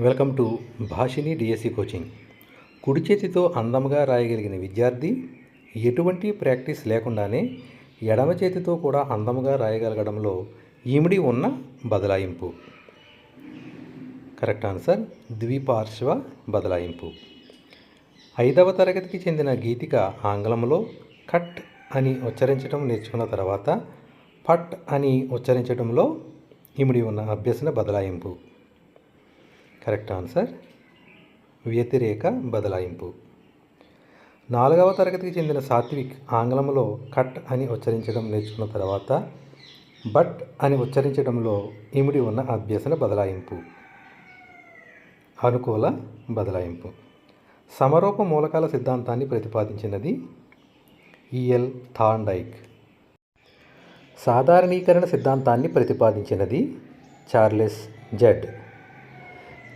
Welcome to Bhashini DSC coaching. కుడి చేతితో అందంగా రాయగలిగిన విద్యార్థి ఎటువంటి ప్రాక్టీస్ లేకుండానే ఎడమ చేతితో కూడా అందంగా రాయగలగడంలో ఈమిడి ఉన్న బదలాయింపు. కరెక్ట్ ఆన్సర్ ద్విపార్శ్వ బదలాయింపు. ఐదవ తరగతికి చెందిన గీతిక ఆంగ్లంలో కట్ అని ఉచ్చరించడం నేర్చుకున్న తర్వాత పట్ అని ఉచ్చరించడంలో ఇమిడి ఉన్న అభ్యసన బదలాయింపు. Correct answer. వ్యతిరేక బదలాయింపు. నాలుగవ తరగతికి చెందిన సాత్విక్ ఆంగ్లంలో కట్ అని ఉచ్చరించడం నేర్చుకున్న తర్వాత బట్ అని ఉచ్చరించడంలో ఇమిడి ఉన్న అభ్యసన బదలాయింపు. అనుకూల బదలాయింపు. సమరూప మూలకాల సిద్ధాంతాన్ని ప్రతిపాదించినది ఈఎల్ థాండైక్ సాధారణీకరణ సిద్ధాంతాన్ని ప్రతిపాదించినది చార్లెస్ జెడ్.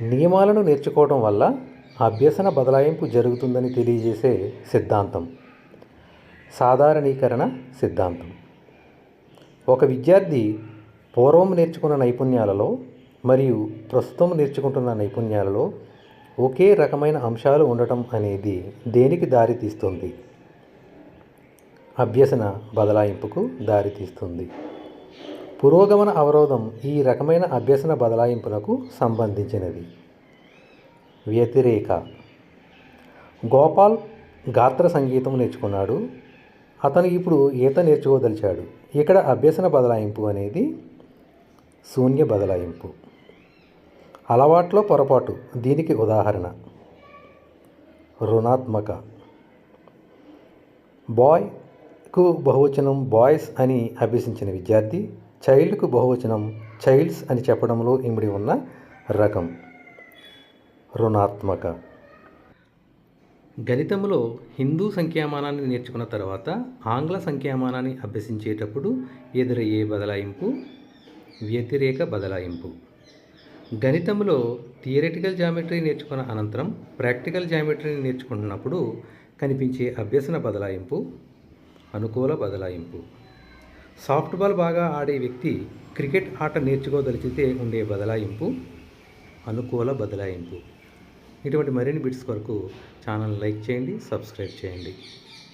నియమాలను నేర్చుకోవడం వల్ల అభ్యసన బదలాయింపు జరుగుతుందని తెలియజేసే సిద్ధాంతం. సాధారణీకరణ సిద్ధాంతం. ఒక విద్యార్థి పూర్వం నేర్చుకున్న నైపుణ్యాలలో మరియు ప్రస్తుతం నేర్చుకుంటున్న నైపుణ్యాలలో ఒకే రకమైన అంశాలు ఉండటం అనేది దేనికి దారితీస్తుంది? అభ్యసన బదలాయింపుకు దారితీస్తుంది. పురోగమన అవరోధం ఈ రకమైన అభ్యసన బదలాయింపులకు సంబంధించినది. వ్యతిరేక. గోపాల్ గాత్ర సంగీతం నేర్చుకున్నాడు. అతను ఇప్పుడు ఈత నేర్చుకోదలిచాడు. ఇక్కడ అభ్యసన బదలాయింపు అనేది శూన్య బదలాయింపు. అలవాట్లో పొరపాటు. దీనికి ఉదాహరణ. రుణాత్మక. బాయ్కు బహువచనం బాయ్స్ అని అభ్యసించిన విద్యార్థి చైల్డ్కు బహువచనం చైల్డ్స్ అని చెప్పడంలో ఇమిడి ఉన్న రకం. రుణాత్మక. గణితంలో హిందూ సంఖ్యామానాన్ని నేర్చుకున్న తర్వాత ఆంగ్ల సంఖ్యామానాన్ని అభ్యసించేటప్పుడు ఎదురయ్యే బదలాయింపు వ్యతిరేక బదలాయింపు. గణితంలో థియరిటికల్ జామెట్రీ నేర్చుకున్న అనంతరం ప్రాక్టికల్ జామెట్రీని నేర్చుకుంటున్నప్పుడు కనిపించే అభ్యసన బదలాయింపు అనుకూల బదలాయింపు. సాఫ్ట్బాల్ బాగా ఆడే వ్యక్తి క్రికెట్ ఆట నేర్చుకోదలిచితే ఉండే బదలాయింపు అనుకూల బదలాయింపు. ఇటువంటి మరిన్ని బిట్స్ కొరకు ఛానల్ లైక్ చేయండి సబ్స్క్రైబ్ చేయండి.